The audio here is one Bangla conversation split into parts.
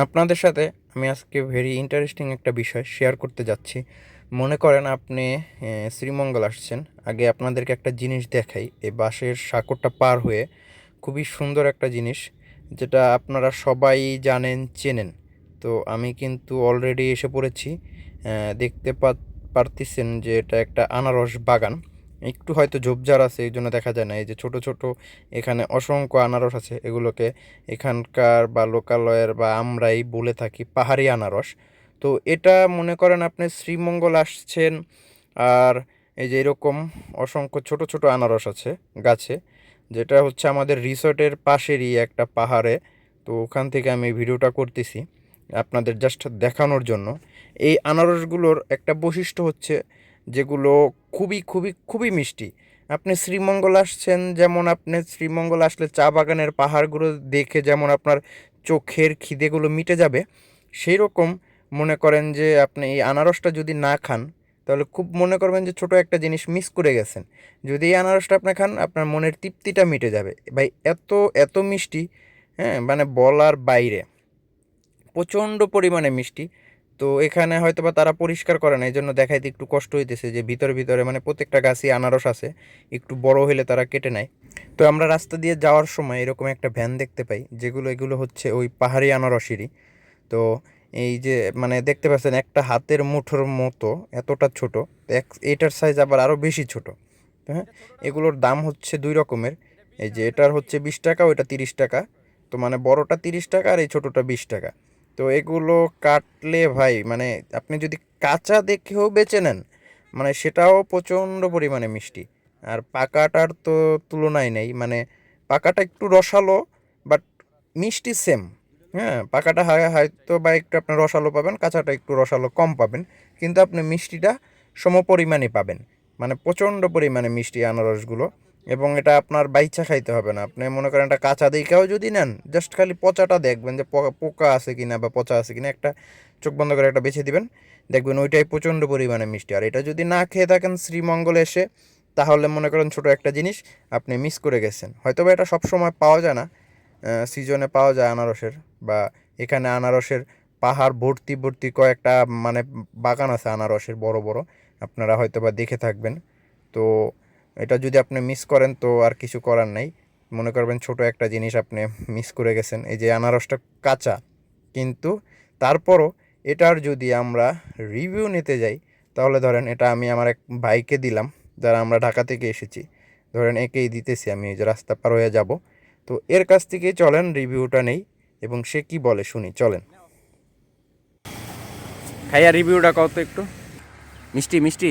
আপনাদের সাথে আমি আজকে ভেরি ইন্টারেস্টিং একটা বিষয় শেয়ার করতে যাচ্ছি। মনে করেন আপনি শ্রীমঙ্গল আসছেন, আগে আপনাদেরকে একটা জিনিস দেখাই এই বাসের সাঁকরটা পার হয়ে খুবই সুন্দর একটা জিনিস, যেটা আপনারা সবাই জানেন, চেনেন। তো আমি কিন্তু অলরেডি এসে পড়েছি দেখতে পা- পারতেছেন যে এটা একটা আনারস বাগান। একটু হয়তো ঝোপঝাড় আছে, এই জন্য দেখা যায় না। এই যে ছোট ছোট এখানে অসংখ্য আনারস আছে, এগুলোকে এখানকার বা লোকালয়ের বা আমরাই বলে থাকি পাহাড়ি আনারস। তো এটা মনে করেন আপনি শ্রীমঙ্গল আসছেন, আর এই যে এরকম অসংখ্য ছোট ছোট আনারস আছে গাছে, যেটা হচ্ছে আমাদের রিসর্টের পাশেরই একটা পাহাড়ে। তো ওখান থেকে আমি ভিডিওটা করতেছি আপনাদের জাস্ট দেখানোর জন্য। এই আনারসগুলোর একটা বৈশিষ্ট্য হচ্ছে যেগুলো খুবই খুবই খুবই মিষ্টি। আপনি শ্রীমঙ্গল আসছেন, যেমন আপনি শ্রীমঙ্গল আসলে চা বাগানের পাহাড়গুলো দেখে যেমন আপনার চোখের খিদেগুলো মিটে যাবে সেই রকম মনে করেন যে আপনি এই আনারসটা যদি না খান, তাহলে খুব মনে করবেন যে ছোট একটা জিনিস মিস করে গেছেন। যদি এই আনারসটা আপনি খান, আপনার মনের তৃপ্তিটা মিটে যাবে। ভাই, এত এত মিষ্টি হ্যাঁ মানে বলার বাইরে। প্রচণ্ড পরিমাণে মিষ্টি। তো এখানে হয়তো বা তারা পরিষ্কার করে না এই জন্য দেখাইতে একটু কষ্ট হইতেছে যে ভিতরে ভিতরে মানে প্রত্যেকটা গাছই আনারস আছে, একটু বড় হলে তারা কেটে নেয়। তো আমরা রাস্তা দিয়ে যাওয়ার সময় এরকম একটা ভ্যান দেখতে পাই, যেগুলো, এগুলো হচ্ছে ওই পাহাড়ি আনারসেরই। তো এই যে মানে দেখতে পাচ্ছেন একটা হাতের মুঠোর মতো, এতটা ছোট এক, এটার সাইজ আবার আরও বেশি ছোট। হ্যাঁ এগুলোর দাম হচ্ছে দুই রকমের। এই যে এটার হচ্ছে বিশ টাকা, ওইটা তিরিশ টাকা। তো মানে বড়টা তিরিশ টাকা আর এই ছোটোটা বিশ টাকা। তো এগুলো কাটলে ভাই মানে আপনি যদি কাঁচা দেখেও বেছে নেন মানে সেটাও প্রচণ্ড পরিমাণে মিষ্টি। আর পাকাটার তো তুলনায় নেই মানে পাকাটা একটু রসালো বাট মিষ্টি সেম হ্যাঁ? পাকাটা হয়, হয়তো বা একটু আপনার রসালো পাবেন, কাঁচাটা একটু রসালো কম পাবেন, কিন্তু আপনি মিষ্টিটা সম পরিমাণে পাবেন। মানে প্রচণ্ড পরিমাণে মিষ্টি আনারসগুলো। এবং এটা আপনার বাইচা খাইতে হবে না। আপনি মনে করেন এটা কাঁচা দিকেও যদি নেন জাস্ট খালি পচাটা দেখবেন যে পোকা আছে কিনা বা পচা আছে কিনা, একটা চোখ বন্ধ করে একটা বেছে দিবেন, দেখবেন ওইটাই প্রচণ্ড পরিমাণে মিষ্টি। আর এটা যদি না খেয়ে থাকেন শ্রীমঙ্গলে এসে, তাহলে মনে করেন ছোট একটা জিনিস আপনি মিস করে গেছেন। হয়তো বা এটা সবসময় পাওয়া যায় না সিজনে পাওয়া যায় আনারসের বা এখানে আনারসের পাহাড় ভর্তি ভর্তি কয়েকটা মানে বাগান আছে আনারসের বড় বড়। আপনারা হয়তো বা দেখে থাকবেন। তো এটা যদি আপনি মিস করেন তো আর কিছু করার নাই। মনে করবেন ছোট একটা জিনিস আপনি মিস করে গেছেন। এই যে আনারসটা কাঁচা। কিন্তু তারপরও এটার যদি আমরা রিভিউ নিতে যাই তাহলে ধরেন এটা আমি আমার এক ভাইকে দিলাম যারা আমরা ঢাকা থেকে এসেছি। ধরেন একেই দিতেছি আমি এই যে রাস্তা পার হয়ে যাব। তো এর কাছ থেকেই চলেন রিভিউটা নেই এবং সে কি বলে শুনি চলেন। খাইয়া রিভিউটা কত একটু। মিষ্টি মিষ্টি।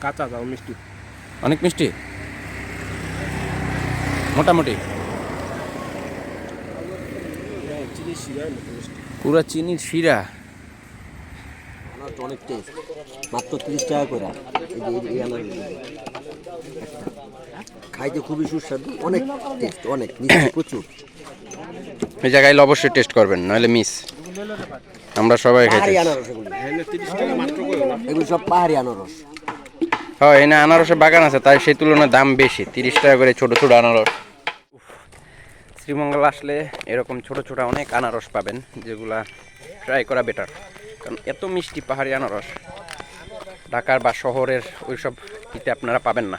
কাঁচা দাও মিষ্টি। অনেক মিষ্টি। মোটামুটি। পুরো চিনির শিরা। অনেক টেস্ট মাত্র তিরিশ টাকা করে। খাইতে খুবই সুস্বাদু অনেক টেস্ট অনেক প্রচুর। এই জায়গায় অবশ্যই টেস্ট করবেন নইলে মিস আমরা সবাই খাইতে আনারস এগুলো সব পাহাড়ি আনারস। হয়, এনে আনারসের বাগান আছে, তাই সেই তুলনায় দাম বেশি, তিরিশ টাকা করে ছোট ছোট আনারস। শ্রীমঙ্গল আসলে এরকম ছোট ছোট অনেক আনারস পাবেন, যেগুলা ট্রাই করা বেটার কারণ এত মিষ্টি পাহাড়ি আনারস, ঢাকার বা শহরের ওইসব ইতে আপনারা পাবেন না।